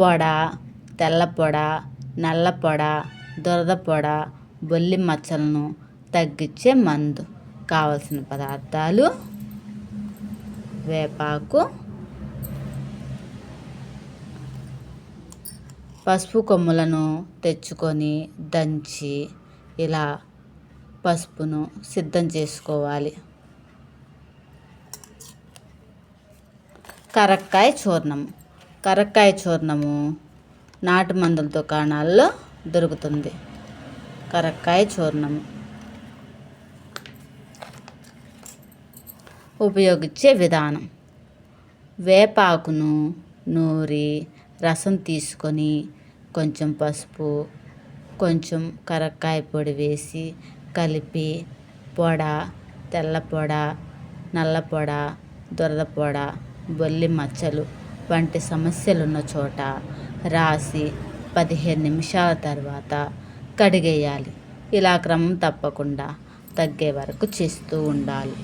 పొడ తెల్ల పొడ నల్ల పొడ దురద పొడ బొల్లి మచ్చలను తగ్గించే మందు. కావలసిన పదార్థాలు వేపాకు పసుపు కొమ్ములను తెచ్చుకొని దంచి ఇలా పసుపును సిద్ధం చేసుకోవాలి. కరక్కాయ చూర్ణం. కరక్కాయ చూర్ణము నాటు మందుల దుకాణాల్లో దొరుకుతుంది. కరక్కాయ చూర్ణము. ఉపయోగించే విధానం. వేపాకును నూరి రసం తీసుకొని కొంచెం పసుపు కొంచెం కరక్కాయ పొడి వేసి కలిపి పొడ తెల్ల పొడ నల్ల పొడ దొరద పొడ బొల్లి మచ్చలు వంటి సమస్యలున్న చోట రాసి పదిహేను నిమిషాల తర్వాత కడిగేయాలి. ఇలా క్రమం తప్పకుండా తగ్గే వరకు చేస్తూ ఉండాలి.